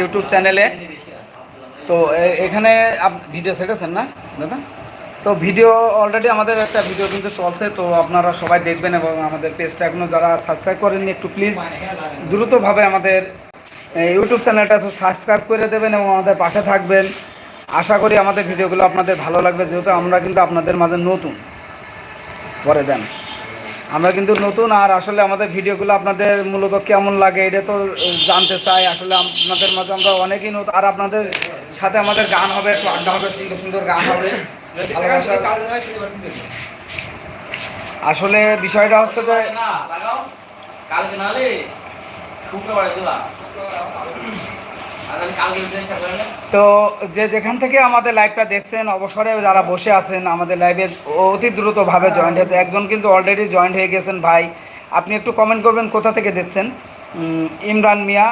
YouTube চ্যানেলে। তো এখানে ভিডিও ছেড়েছেন না, দাদা? তো ভিডিও অলরেডি আমাদের একটা ভিডিও কিন্তু চলছে, তো আপনারা সবাই দেখবেন এবং আমাদের পেজটা এখনও যারা সাবস্ক্রাইব করেননি একটু প্লিজ দ্রুতভাবে আমাদের ইউটিউব চ্যানেলটা সাবস্ক্রাইব করে দেবেন এবং আমাদের পাশে থাকবেন। আশা করি আমাদের ভিডিওগুলো আপনাদের ভালো লাগবে, যেহেতু আমরা কিন্তু আপনাদের মাঝে নতুন। পরে দেন। আমরা কিন্তু নতুন আর আসলে আমাদের ভিডিওগুলো আপনাদের মূলত কেমন লাগে এটা তো জানতে চাই। আসলে আপনাদের মাঝে আমরা অনেকেই নতুন, আর আপনাদের সাথে আমাদের গান হবে, একটু আড্ডা হবে, সুন্দর সুন্দর গান হবে। আসলে বিষয়টা হচ্ছে যে কালকে শুক্রবারে দিলা তো যে যেখান থেকে আমাদের লাইভটা দেখছেন, অবসরে যারা বসে আছেন, আমাদের লাইভে অতি দ্রুতভাবে জয়েন্ট হয়েছে একজন কিন্তু অলরেডি জয়েন্ট হয়ে গেছেন ভাই। আপনি একটু কমেন্ট করবেন, কোথা থেকে দেখছেন? ইমরান মিয়া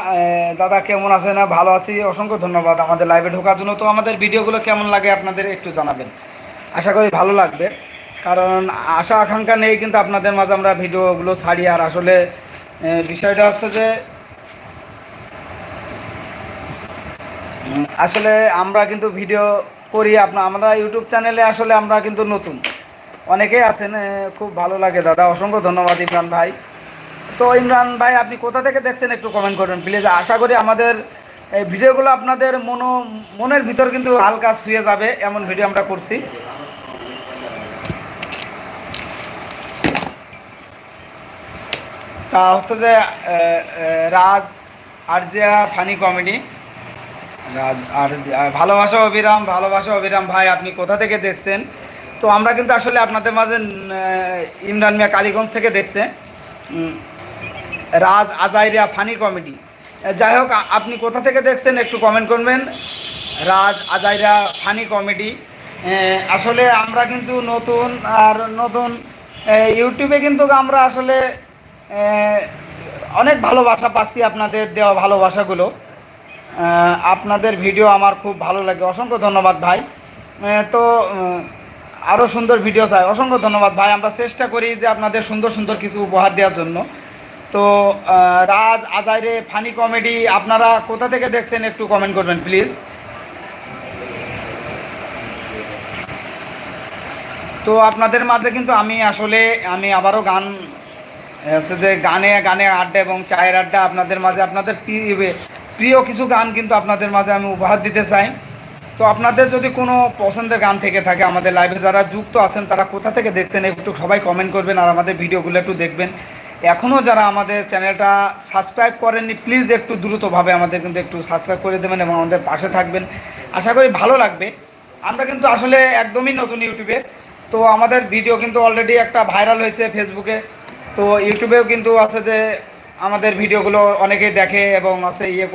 দাদা কেমন আছেন? ভালো আছি। অসংখ্য ধন্যবাদ আমাদের লাইভে ঢোকার জন্য। তো আমাদের ভিডিওগুলো কেমন লাগে আপনাদের একটু জানাবেন। আশা করি ভালো লাগবে। কারণ আশা, আকাঙ্ক্ষা নেই কিন্তু আপনাদের মাঝে আমরা ভিডিওগুলো ছাড়ি। আর আসলে বিষয়টা হচ্ছে যে আসলে আমরা কিন্তু ভিডিও করি আপনার আমরা ইউটিউব চ্যানেলে আসলে আমরা কিন্তু নতুন। অনেকেই আছেন খুব ভালো লাগে দাদা, অসংখ্য ধন্যবাদ ইমরান ভাই। তো ইমরান ভাই, আপনি কোথা থেকে দেখছেন একটু কমেন্ট করবেন প্লিজ আশা করি আমাদের, এই ভিডিওগুলো আপনাদের মনো, মনের ভিতর কিন্তু হালকা শুয়ে যাবে, এমন ভিডিও আমরা করছি। তা হচ্ছে যে রাজ আরজিয়া ফানি কমেডি আর ভালোবাসা অবিরাম ভালোবাসা অবিরাম ভাই, আপনি কোথা থেকে দেখছেন? তো আমরা কিন্তু আসলে আপনাদের মাঝে ইমরান মিয়া কালীগঞ্জ থেকে দেখছে। রাজ আজাইরিয়া ফানি কমেডি। যাই হোক আপনি কোথা থেকে দেখছেন একটু কমেন্ট করবেন। রাজ আজাইরা ফানি কমেডি। আসলে আমরা কিন্তু নতুন, আর নতুন ইউটিউবে কিন্তু আমরা আসলে অনেক ভালোবাসা পাচ্ছি আপনাদের দেওয়া ভালোবাসাগুলো। আপনাদের ভিডিও আমার খুব ভালো লাগে। অসংখ্য ধন্যবাদ ভাই। তো আরও সুন্দর ভিডিও চাই। অসংখ্য ধন্যবাদ ভাই। আমরা চেষ্টা করি যে আপনাদের সুন্দর সুন্দর কিছু উপহার দেওয়ার জন্য। তো রাজ আজাইরে ফানি কমেডি আপনারা কোথা থেকে দেখছেন একটু কমেন্ট করবেন প্লিজ তো, আপনাদের মাঝে কিন্তু আমি আসলে, আমি আবারও গান হচ্ছে যে গানে গানে আড্ডা এবং চায়ের আড্ডা আপনাদের মাঝে, আপনাদের প্রিয় কিছু গান কিন্তু আপনাদের মাঝে আমি উপহার দিতে চাই। তো আপনাদের যদি কোনো পছন্দের গান থেকে থাকে, আমাদের লাইভে যারা যুক্ত আছেন, তারা কোথা থেকে দেখছেন একটু সবাই কমেন্ট করবেন আর আমাদের ভিডিওগুলো একটু দেখবেন। এখনও যারা আমাদের চ্যানেলটা সাবস্ক্রাইব করেননি প্লিজ একটু দ্রুতভাবে আমাদের কিন্তু একটু সাবস্ক্রাইব করে দেবেন এবং আমাদের পাশে থাকবেন। আশা করি ভালো লাগবে। আমরা কিন্তু আসলে একদমই নতুন ইউটিউবে। তো আমাদের ভিডিও কিন্তু অলরেডি একটা ভাইরাল হয়েছে ফেসবুকে তো ইউটিউবেও কিন্তু আছে যে আমাদের ভিডিওগুলো অনেকেই দেখে এবং আছে ইয়ে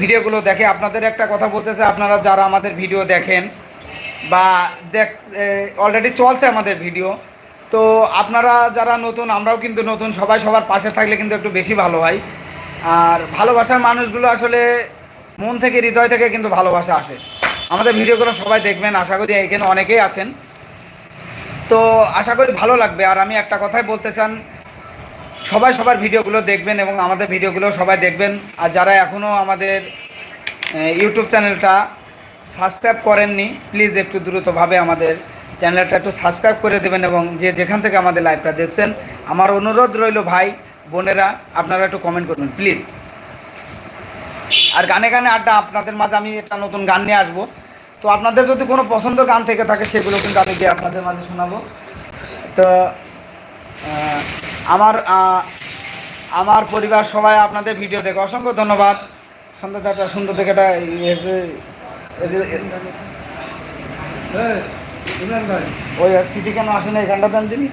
ভিডিওগুলো দেখে। আপনাদের একটা কথা বলতে চাই, আপনারা যারা আমাদের ভিডিও দেখেন বা দেখ অলরেডি চলছে আমাদের ভিডিও, তো আপনারা যারা নতুন, আমরাও কিন্তু নতুন, সবাই সবার পাশে থাকলে কিন্তু একটু বেশি ভালো হয়। আর ভালোবাসার মানুষগুলো আসলে মন থেকে, হৃদয় থেকে কিন্তু ভালোবাসা আসে। আমাদের ভিডিওগুলো সবাই দেখবেন, আশা করি এখানে অনেকেই আছেন। তো আশা করি ভালো লাগবে। আর আমি একটা কথাই বলতে চান সবাই সবার ভিডিওগুলো দেখবেন এবং আমাদের ভিডিওগুলো সবাই দেখবেন। আর যারা এখনও আমাদের ইউটিউব চ্যানেলটা সাবস্ক্রাইব করেননি প্লিজ একটু দ্রুতভাবে আমাদের চ্যানেলটা একটু সাবস্ক্রাইব করে দেবেন এবং যে যেখান থেকে আমাদের লাইভটা দেখছেন, আমার অনুরোধ রইল ভাই, বোনেরা, আপনারা একটু কমেন্ট করবেন প্লিজ আর গানে গানে আড্ডা, আপনাদের মাঝে আমি একটা নতুন গান নিয়ে আসব। তো আপনাদের যদি কোনো পছন্দ গান থেকে থাকে, সেগুলো কিন্তু আমি গিয়ে আপনাদের মাঝে শোনাবো। তো আমার আমার পরিবার সবাই আপনাদের ভিডিও দেখে অসংখ্য ধন্যবাদ। সন্ধ্যা একটা সুন্দর থেকে একটা ওই সিটি কেন আসে না এই গানটা দেন দিনই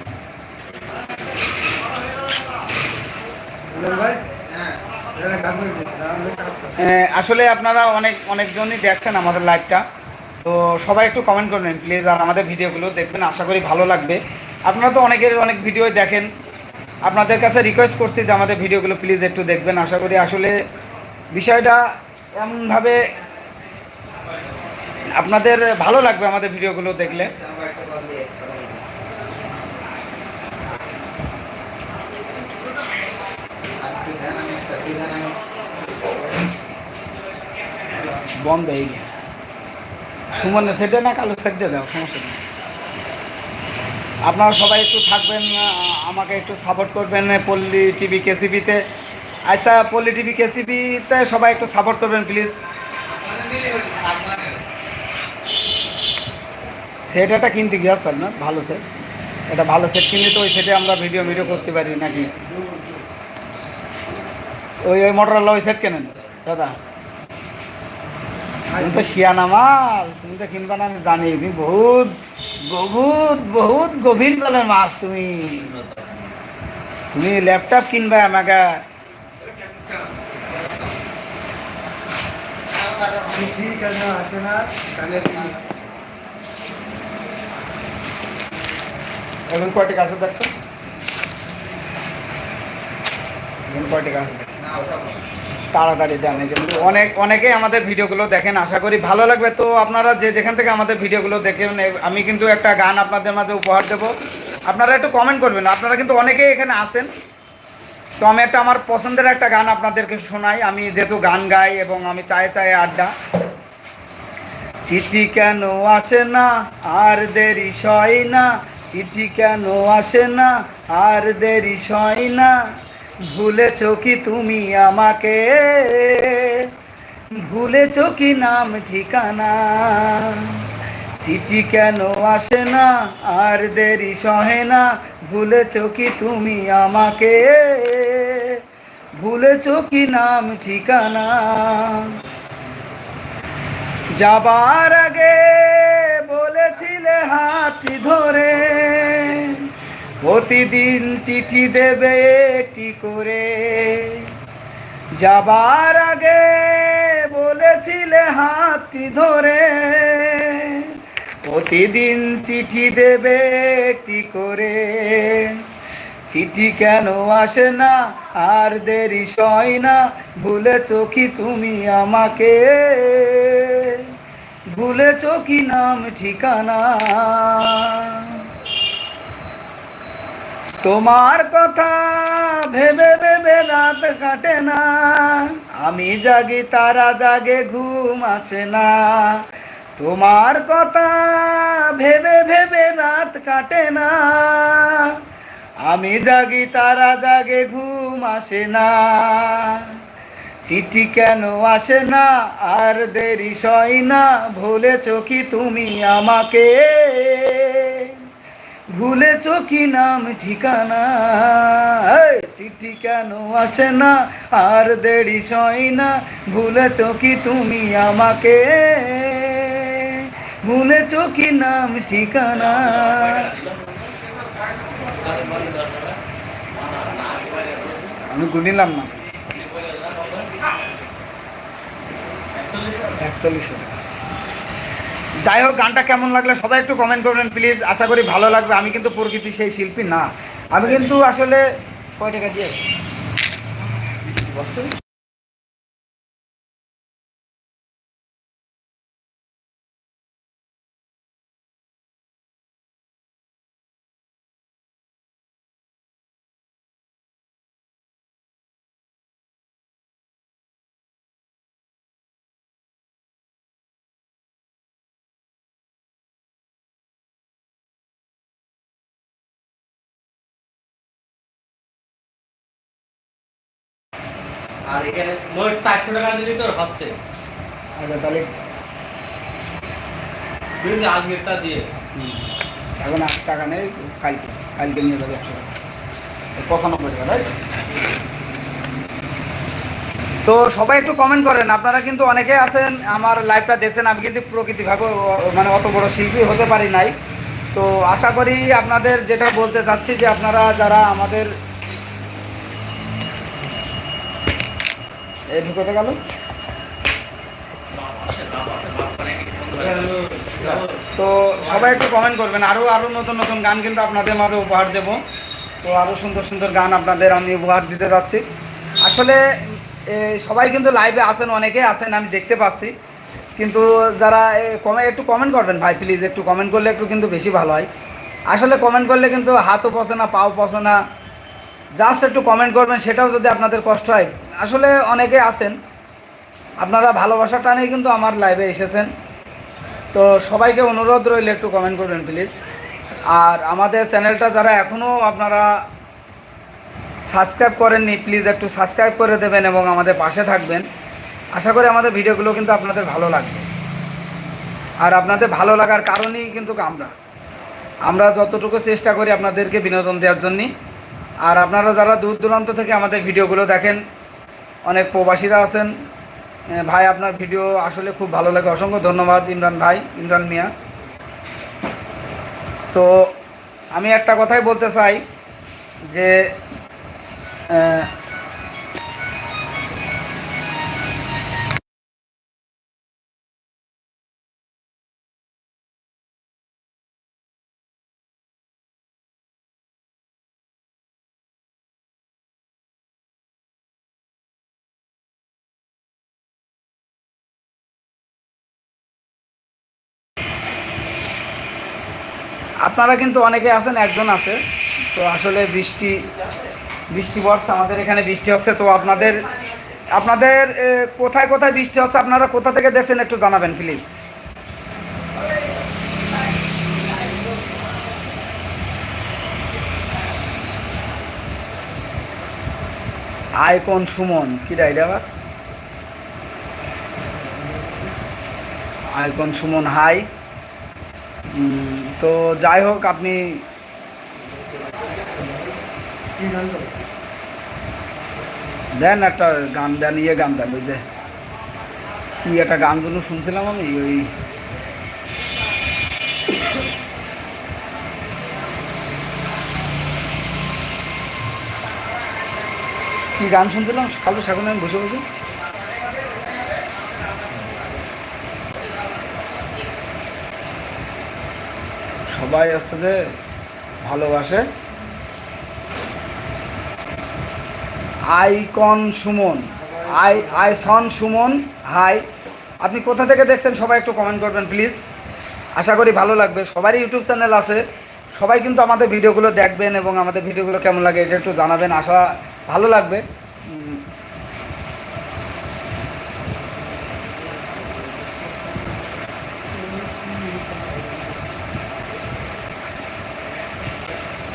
আহ, আসলে আপনারা অনেক অনেকজনই দেখছেন আমাদের লাইভটা তো সবাই একটু কমেন্ট করবেন প্লিজ আর আমাদের ভিডিওগুলো দেখবেন। আশা করি ভালো লাগবে। আপনারা তো অনেকের অনেক ভিডিও দেখেন। আপনাদের কাছে রিকোয়েস্ট করছি যে আমাদের ভিডিওগুলো প্লিজ একটু দেখবেন। আশা করি আসলে বিষয়টা এমনভাবে আপনাদের ভালো লাগবে আমাদের ভিডিওগুলো দেখলে। বন্ধ হয়ে গেছে। সুমনে সেটা না কালো সেটে দাও, সমস্যা নেই। আপনারা সবাই একটু থাকবেন আমাকে একটু সাপোর্ট করবেন পল্লী টিভি কেসিপিতে আচ্ছা পল্লী টিভি কেসিপিতে সবাই একটু সাপোর্ট করবেন প্লিজ সেট একটা কিনতে গিয়ে স্যার না? ভালো সেট এটা ভালো সেট কিনলে তো ওই সেটে আমরা ভিডিও ভিডিও করতে পারি নাকি? ওই ওই মোটরওয়ালা ওই সেট কেনেন? দাদা? তুমি তো শিয়ানা মাল তুমি তো কিনবা না আমি জানি তুমি বহুত বহুত বহুত গভীর জলের মাছ তুমি তুমি ল্যাপটপ কিনবা আমাকে এখন কয় টাকা আছে দেখতো এখন কয় টাকা আছে তাড়াতাড়ি দেন এই যে অনেক, অনেকেই আমাদের ভিডিওগুলো দেখেন, আশা করি ভালো লাগবে। তো আপনারা যে যেখান থেকে আমাদের ভিডিওগুলো দেখেন আমি কিন্তু একটা গান আপনাদের মাঝে উপহার দেবো। আপনারা একটু কমেন্ট করবেন, আপনারা কিন্তু অনেকেই এখানে আসেন তো আমি একটা আমার পছন্দের একটা গান আপনাদেরকে শোনাই। আমি যেহেতু গান গাই এবং আমি চায়ে চায়ে আড্ডা। চিঠি কেন আসে না? আর দেরি সয় না। চিঠি কেন আসে না? আর দেরি সয় না। ভুলেছ কি তুমি আমাকে? ভুলেছ কি নাম, ঠিকানা? চিঠি কেন আসে না, আর দেরি সহে না? ভুলেছ কি তুমি আমাকে? ভুলেছ কি নাম, ঠিকানা? যাবার আগে বলেছিলে হাতটি ধরে। প্রতিদিন চিঠি দেবে একটি করে? যাবার আগে বলেছিলে হাতটি ধরে। প্রতিদিন চিঠি দেবে একটি করে? চিঠি কেন আসে না? আর দেরি সয় না? ভুলেছ চোখি তুমি আমাকে? ভুলেছ কি নাম ঠিকানা? তোমার কথা ভেবে ভেবে রাত কাটে না। আমি জাগি, তারা জাগে, ঘুম আসে না। তোমার কথা ভেবে ভেবে রাত কাটে না। আমি জাগি, তারা জাগে, ঘুম আসে না। চিঠি কেন আসে না? আর দেরি সয় না। ভুলেছ কি তুমি আমাকে? ভুলেছ কি নাম, ঠিকানা? চিঠি কেন আসে না? আর দেরি সয় না। ভুলেছ কি তুমি আমাকে? ভুলেছ কি নাম, ঠিকানা? আমি গুনিলাম না। একচল্লিশশো টাকা। যাই হোক, গানটা কেমন লাগলে সবাই একটু কমেন্ট করবেন প্লিজ আশা করি ভালো লাগবে। আমি কিন্তু প্রকৃতি সেই শিল্পী না। আমি কিন্তু আসলে কয় টাকা দিয়ে? এখানে মোট চারশো টাকা দিলি তোর হচ্ছে। আচ্ছা তাহলে বুঝলি আজকেরটা দিয়ে। এখন আট টাকা নেই কালকে কালকে নিয়ে যাবে একশো টাকা। পঁচানব্বই টাকা রাইট তো সবাই একটু কমেন্ট করেন আপনারা কিন্তু অনেকে আছেন আমার লাইভটা দেখছেন আমি কিন্তু প্রকৃতিভাবে মানে অত বড় শিল্পী হতে পারি নাই। তো আশা করি আপনাদের যেটা বলতে চাচ্ছি যে আপনারা যারা আমাদের এই ঢুকতে গেল। তো সবাই একটু কমেন্ট করবেন। আরও আরও নতুন নতুন গান কিন্তু আপনাদের মাঝে উপহার দেব। তো আরও সুন্দর সুন্দর গান আপনাদের আমি উপহার দিতে যাচ্ছি। আসলে সবাই কিন্তু লাইভে আসেন অনেকে আসেন আমি দেখতে পাচ্ছি। কিন্তু যারা কমে, একটু কমেন্ট করবেন ভাই প্লিজ একটু কমেন্ট করলে একটু কিন্তু বেশি ভালো হয়। আসলে কমেন্ট করলে কিন্তু হাতও পচে না, পাও পচে না। জাস্ট একটু কমেন্ট করবেন, সেটাও যদি আপনাদের কষ্ট হয় আসলে অনেকে আছেন, আপনারা ভালোবাসা টানেই কিন্তু আমার লাইভে এসেছেন। তো সবাইকে অনুরোধ রইলে একটু কমেন্ট করবেন প্লিজ আর আমাদের চ্যানেলটা যারা এখনও আপনারা সাবস্ক্রাইব করেননি প্লিজ একটু সাবস্ক্রাইব করে দেবেন এবং আমাদের পাশে থাকবেন। আশা করি আমাদের ভিডিওগুলো কিন্তু আপনাদের ভালো লাগবে। আর আপনাদের ভালো লাগার কারণেই কিন্তু আমরা। আমরা যতটুকু চেষ্টা করি আপনাদেরকে বিনোদন দেওয়ার জন্যই। আর আপনারা যারা দূর দূরান্ত থেকে আমাদের ভিডিওগুলো দেখেন অনেক প্রবাসীরা আছেন। ভাই, আপনার ভিডিও আসলে খুব ভালো লাগে। অসংখ্য ধন্যবাদ ইমরান ভাই, ইমরান মিয়া। তো আমি একটা কথাই বলতে চাই যে আপনারা কিন্তু অনেকে আছেন, একজন আছে। তো আসলে বৃষ্টি বৃষ্টি পড়ছে, আমাদের এখানে বৃষ্টি হচ্ছে। তো আপনাদের আপনাদের কোথায় কোথায় বৃষ্টি হচ্ছে আপনারা কোথা থেকে দেখছেন একটু জানাবেন প্লিজ আইকন সুমন, কি রাইড আবার? Icon Suman, hi. তো যাই হোক, আপনি দেন একটা গান, দেন ইয়ে গান, দেন, ওই যে কি একটা গানগুলো শুনছিলাম আমি, ওই কি গান শুনছিলাম? কালকে সেখানে আমি বসে বসে। সবাই আসলে ভালোবাসে। আইকন সুমন, আই, আইসন সুমন, হাই। আপনি কোথা থেকে দেখছেন সবাই একটু কমেন্ট করবেন প্লিজ আশা করি ভালো লাগবে। সবারই ইউটিউব চ্যানেল আছে। সবাই কিন্তু আমাদের ভিডিওগুলো দেখবেন এবং আমাদের ভিডিওগুলো কেমন লাগে এটা একটু জানাবেন। আশা, ভালো লাগবে।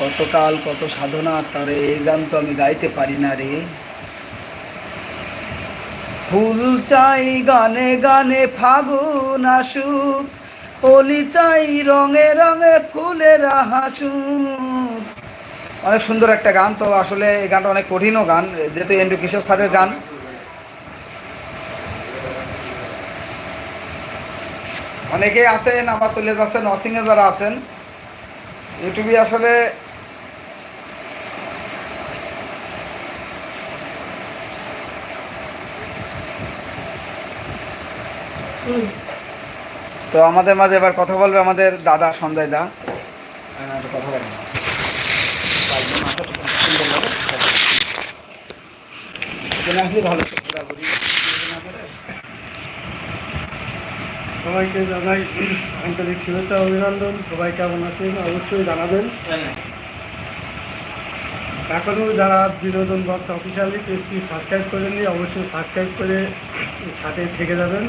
কতকাল কত সাধনা তারে এই গান তো আমি গাইতে পারি না রে। ফুল চাই গানে গানে ফাগুন আসুক কলি চাই রঙে রঙে ফুলের হাসুক। অনেক সুন্দর একটা গান তো আসলে এই গানটা অনেক কঠিনও গান, যেহেতু এন্ডু কিশোর স্যারের গান। অনেকেই আছেন, আবার চলে যাচ্ছেন নসিংয়ে যারা আছেন ইউটিউবে আসলে তো আমাদের মাঝে এবার কথা বলবে আমাদের দাদা সঞ্জয় দা। কথা আসলে ভালো সবাইকে জানাই আন্তরিক শুভেচ্ছা অভিনন্দন। সবাই কেমন আছেন? অবশ্যই জানাবেন। এখনও যারা বিনোদন বক্স অফিসিয়ালি পেজটি সাবস্ক্রাইব করেননি অবশ্যই সাবস্ক্রাইব করে সাথে থেকে যাবেন।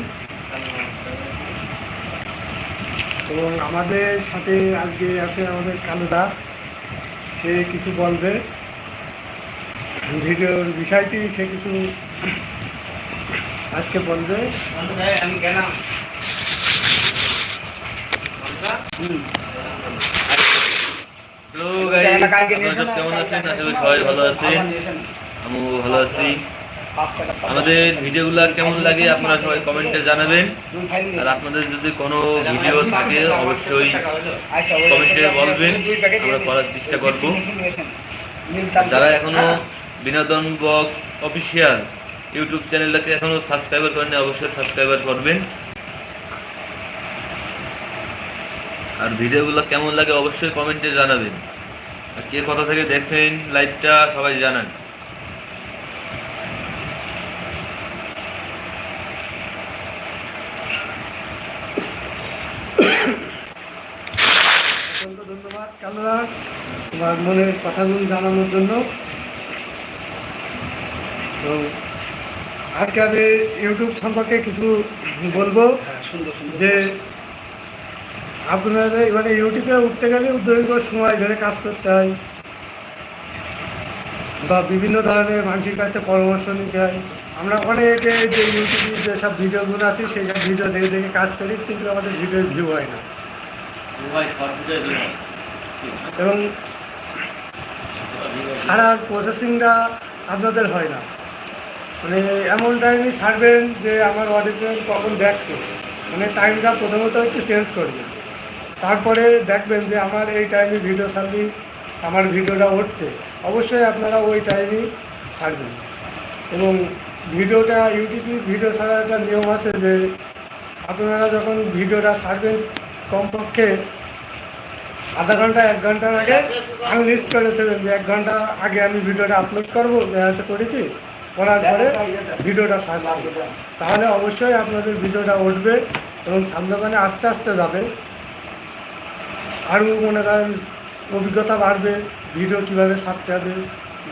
এবং আমাদের সাথে আজকে আছে আমাদের কালুদা সে কিছু বলবে ভিডিওর বিষয়টি সে কিছু আজকে বলবে আমি গেলাম? কেমন আছেন সবাই ভালো নিয়েছেন। আমিও ভালো আছি। আমাদের ভিডিওগুলো কেমন লাগে আপনারা সবাই কমেন্টে জানাবেন। আর আপনাদের যদি কোনো ভিডিও থাকে, অবশ্যই কমেন্টে বলবেন। আমরা করার চেষ্টা করব। যারা। এখনও বিনোদন বক্স অফিসিয়াল ইউটিউব চ্যানেলটাকে এখনও সাবস্ক্রাইবার করেন অবশ্যই সাবস্ক্রাইবার করবেন। আর ভিডিওগুলো কেমন লাগে অবশ্যই কমেন্টে জানাবেন। আর কে কথা থেকে দেখছেন, লাইভটা সবাই জানান। অত্যন্ত ধন্যবাদ কালরা। তোমার মনের কথাগুলো জানানোর জন্য। তো আজকে আমি ইউটিউব সম্পর্কে কিছু বলব যে আপনাদের মানে ইউটিউবে উঠতে গেলে দীর্ঘ সময় ধরে কাজ করতে হয় বা বিভিন্ন ধরনের মানুষের কাছে পরামর্শ নিতে হয়। আমরা অনেকে যে ইউটিউবে যেসব ভিডিওগুলো আছে সেই সব ভিডিও দেখে দেখে কাজ করি কিন্তু আমাদের ভিডিও ভিউ হয় না মোবাইল শর্ট ভিডিও দিও এবং ছাড়ার প্রসেসিংটা আপনাদের হয় না। মানে এমন টাইমই ছাড়বেন যে আমার অডিশন কখন দেখছে। মানে টাইমটা প্রথমত হচ্ছে চেঞ্জ করবেন। তারপরে দেখবেন যে আমার এই টাইমে ভিডিও ছাড়লি আমার ভিডিওটা উঠছে। অবশ্যই আপনারা ওই টাইমেই ছাড়বেন। এবং ভিডিওটা ইউটিউবে ভিডিও ছাড়ার একটা নিয়ম আছে যে, আপনারা যখন ভিডিওটা ছাড়বেন কমপক্ষে আধা ঘণ্টা, এক ঘণ্টার আগে আমি লিস্ট করে দেবেন যে এক ঘণ্টা আগে আমি ভিডিওটা আপলোড করব দেখা করেছি। করার পরে ভিডিওটা তাহলে অবশ্যই আপনাদের ভিডিওটা উঠবে এবং সামনে আস্তে আস্তে যাবে। আরও মনে করেন অভিজ্ঞতা বাড়বে ভিডিও কীভাবে ছাড়তে হবে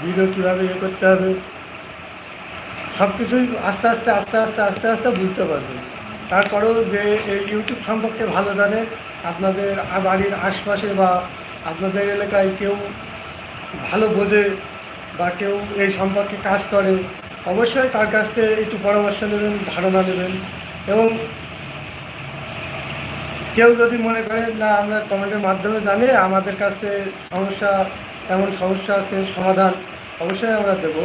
ভিডিও কীভাবে ইয়ে করতে হবে সব কিছুই আস্তে আস্তে আস্তে আস্তে আস্তে আস্তে বুঝতে পারবেন। তারপরেও যে এই ইউটিউব সম্পর্কে ভালো জানে, আপনাদের বাড়ির আশপাশে বা আপনাদের এলাকায় কেউ ভালো বোঝে বা কেউ এই সম্পর্কে কাজ করে, অবশ্যই তার কাছ থেকে একটু পরামর্শ নেবেন, ধারণা নেবেন এবং কেউ যদি মনে করে না, আমরা কমেন্টের মাধ্যমে জানে, আমাদের কাছে সমস্যা, এমন সমস্যা আছে, সমাধান অবশ্যই আমরা দেব।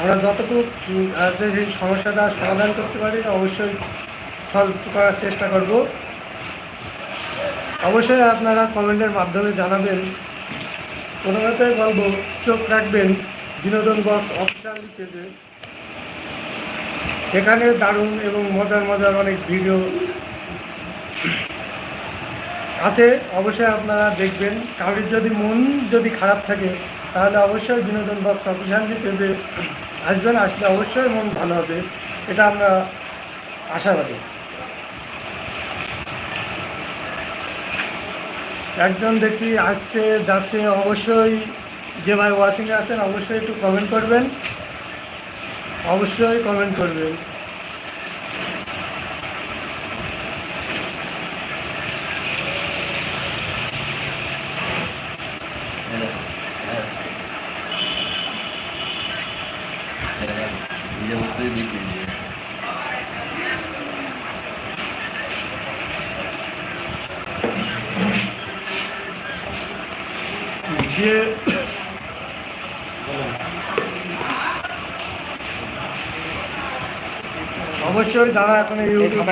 আমরা যতটুকু সেই সমস্যাটা সমাধান করতে পারি, অবশ্যই সলভ করার চেষ্টা করব। অবশ্যই আপনারা কমেন্টের মাধ্যমে জানাবেন। প্রথমতই বলব, চোখ রাখবেন। বিনোদন বক্স অফিসিয়াল পেজে এখানে দারুণ এবং মজার মজার অনেক ভিডিও আছে। অবশ্যই আপনারা দেখবেন। কারোর যদি মন যদি খারাপ থাকে তাহলে অবশ্যই বিনোদন বক্স অফিসিয়াল পেজে আসবেন, আসলে অবশ্যই মন ভালো হবে, এটা আমরা আশাবাদী। একজন দেখি আসছে, যাচ্ছে, অবশ্যই যে ভাই ওয়াশিংয়ে আছেন, অবশ্যই একটু কমেন্ট করবেন। অবশ্যই কমেন্ট করবেন ভিডিও করতে বেশি যে অবশ্যই যারা এখন ইউটিউব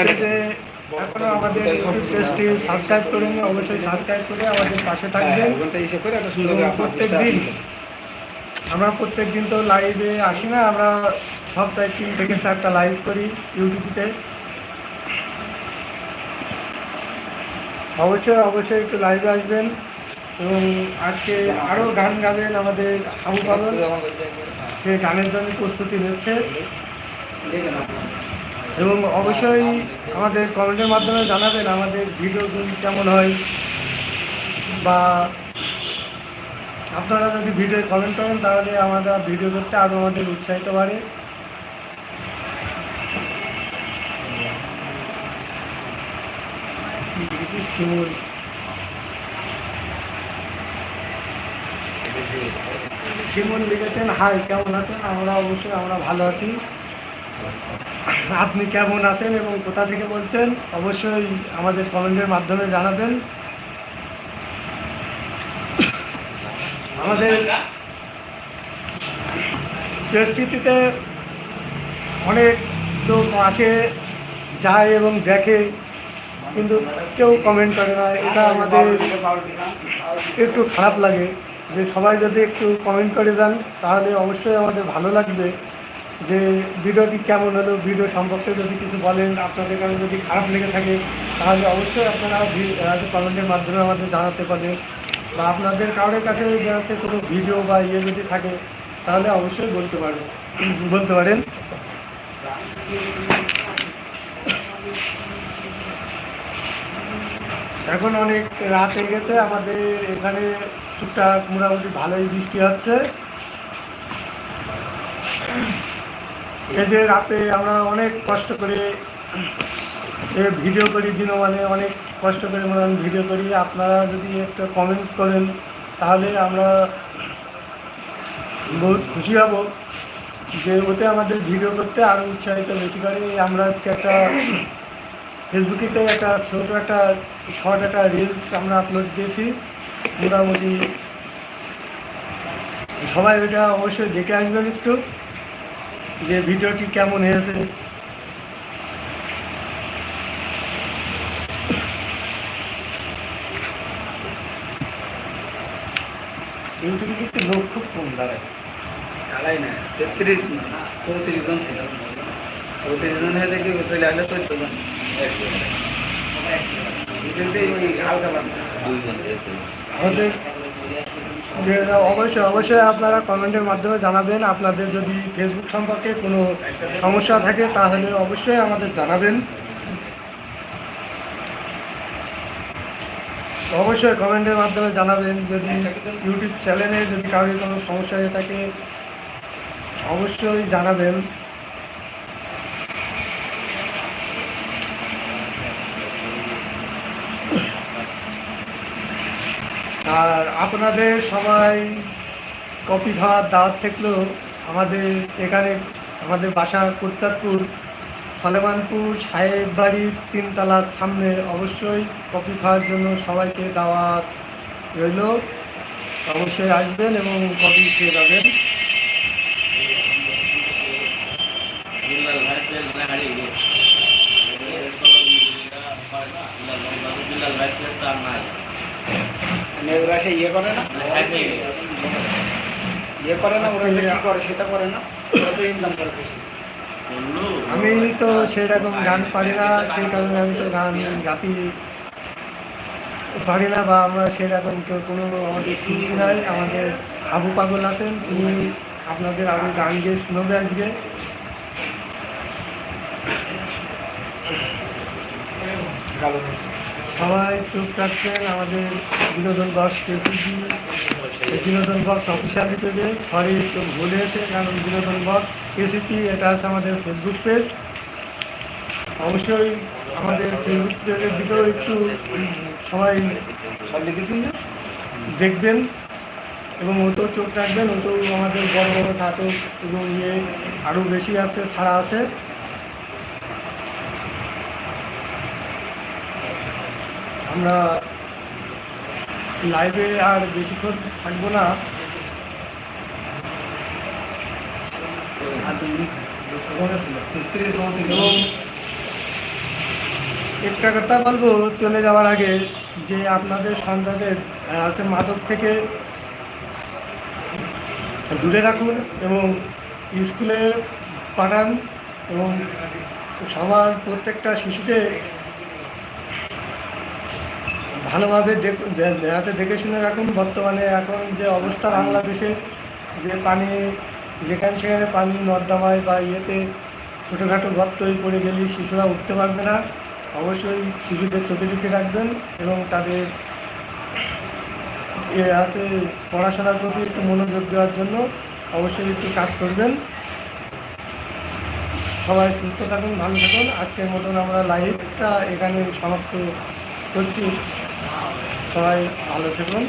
এখনও আমাদের ইউটিউব পেজটি সাবস্ক্রাইব করেনি অবশ্যই সাবস্ক্রাইব করে আমাদের পাশে থাকবেন। এবং প্রত্যেক দিন আমরা প্রত্যেক দিন তো লাইভে আসি না আমরা সপ্তাহে তিন থেকে চারটা লাইভ করি ইউটিউবে অবশ্যই অবশ্যই একটু লাইভে আসবেন। এবং আজকে আরও গান গাবেন আমাদের আবু পালন সে গানের জন্য প্রস্তুতি নিচ্ছে। এবং অবশ্যই আমাদের কমেন্টের মাধ্যমে জানাবেন আমাদের ভিডিওগুলি কেমন হয়। বা আপনারা যদি ভিডিও কমেন্ট করেন, তাহলে আমরা ভিডিও করতে আরও আমাদের উৎসাহিত বাড়ে। শিমুল। শিমুল লিখেছেন, হাই, কেমন আছেন? আমরা অবশ্যই, আমরা ভালো আছি। আপনি কেমন আছেন এবং কোথা থেকে বলছেন, অবশ্যই আমাদের কমেন্টের মাধ্যমে জানাবেন। আমাদের পরিস্থিতিতে অনেক লোক আসে, যায় এবং দেখে, কিন্তু কেউ কমেন্ট করে না। এটা আমাদের একটু খারাপ লাগে। যে সবাই যদি একটু কমেন্ট করে দেন, তাহলে অবশ্যই আমাদের ভালো লাগবে। যে ভিডিওটি কেমন হলো, ভিডিও সম্পর্কে যদি কিছু বলেন, আপনাদের কাছে যদি খারাপ লেগে থাকে, তাহলে অবশ্যই আপনারা কমেন্টের মাধ্যমে আমাদের জানাতে পারেন বা আপনাদের কারোর কাছে যাতে কোনো ভিডিও বা ইয়ে যদি থাকে, তাহলে অবশ্যই বলতে পারেন বলতে পারেন। এখন অনেক রাত হয়ে গেছে, আমাদের এখানে টুকটাক মোটামুটি ভালোই বৃষ্টি হচ্ছে। যে রাতে আমরা অনেক কষ্ট করে এ ভিডিও করি দিন মানে অনেক কষ্ট করে মনে হয় ভিডিও করি। আপনারা যদি একটা কমেন্ট করেন, তাহলে আমরা বহুত খুশি হব যে ওতে আমাদের ভিডিও করতে আরও উৎসাহিত বেশি করে। আমরা আজকে একটা ফেসবুকেতে একটা ছোটো একটা শর্ট একটা রিলস আমরা আপলোড দিয়েছি। মোটামুটি। সবাই ওটা অবশ্যই দেখে আসবেন একটু যে ভিডিওটি কেমন হয়েছে। ইউটিউবে কিন্তু লোক খুব কম দাঁড়ায়। না তেত্রিশ চৌত্রিশ জন ছিল। চৌত্রিশ জন হয়ে দেখি চলে আসলে চোদ্দ জন। কিন্তু ওই হালকা অবশ্যই অবশ্যই আপনারা কমেন্টের মাধ্যমে জানাবেন। আপনাদের যদি ফেসবুক সম্পর্কে কোনো সমস্যা থাকে, তাহলে অবশ্যই আমাদের জানাবেন। অবশ্যই কমেন্টের মাধ্যমে জানাবেন। যদি ইউটিউব চ্যানেলে যদি কারোর কোনো সমস্যা হয়ে থাকে, অবশ্যই জানাবেন। আর আপনাদের সবাই কপি খাওয়ার দাওয়াত থাকলেও আমাদের এখানে আমাদের বাসা কোরচাঁদপুর সলেমানপুর সাহেব বাড়ির তিনতলার সামনে অবশ্যই কপি খাওয়ার জন্য সবাইকে দাওয়াত রইল অবশ্যই আসবেন এবং কপি খেয়ে যাবেন বিল্লাল ওরা সে ইয়ে করে না? মানে ইয়ে করে না ওরা কি করে সেটা করে না ওরা তো ইনকাম করে আমি তো সেরকম গান পারি না সেই কারণে আমি তো গান গাতি পারি না বা আমরা সেরকম কেউ কোনো আমাদের শিল্পী নাই আমাদের আবু পাগল আছেন তিনি আপনাদের আরও গান গিয়ে শুনবে আজকে। ভালো সবাই চোখ থাকছেন আমাদের বিনোদন বক্স কেসিজি বিনোদন বক্স অফিসিয়ালি পেজে সরি একটু ভুল হয়েছে কারণ বিনোদন বক্স কেসিপি এটা আছে আমাদের ফেসবুক পেজ অবশ্যই আমাদের ফেসবুক পেজের দিকেও একটু সবাই দেখবেন এবং ওতেও চোখ রাখবেন ওতেও আমাদের বড় বড় নাটক এবং ইয়ে আরও বেশি আছে ছাড়া আছে। আমরা লাইভে আর বেশিক্ষণ থাকব না। তেত্রিশ এবং একটা কথা বলব, চলে যাওয়ার আগে যে আপনাদের সন্তানদের আছে মাদক থেকে দূরে রাখুন এবং স্কুলে পাঠান এবং সবার প্রত্যেকটা শিশুকে ভালোভাবে দেখ- দে- হাতে দেখে শুনে রাখুন, বর্তমানে এখন যে অবস্থা বাংলাদেশে, যে পানি, যেখানে সেখানে পানি নর্দমায় বা ইয়েতে ছোটোখাটো গর্তই পড়ে গেলে শিশুরা উঠতে পারবে না। অবশ্যই শিশুদের চোখে চোখে রাখবেন এবং তাদের এ হাতে পড়াশোনার প্রতি একটু মনোযোগ দেওয়ার জন্য অবশ্যই একটু কাজ করবেন। সবাই সুস্থ থাকুন, ভালো থাকুন। আজকের মতন আমরা লাইভটা এখানে সমাপ্ত করছি। সবাই ভালো থাকুন।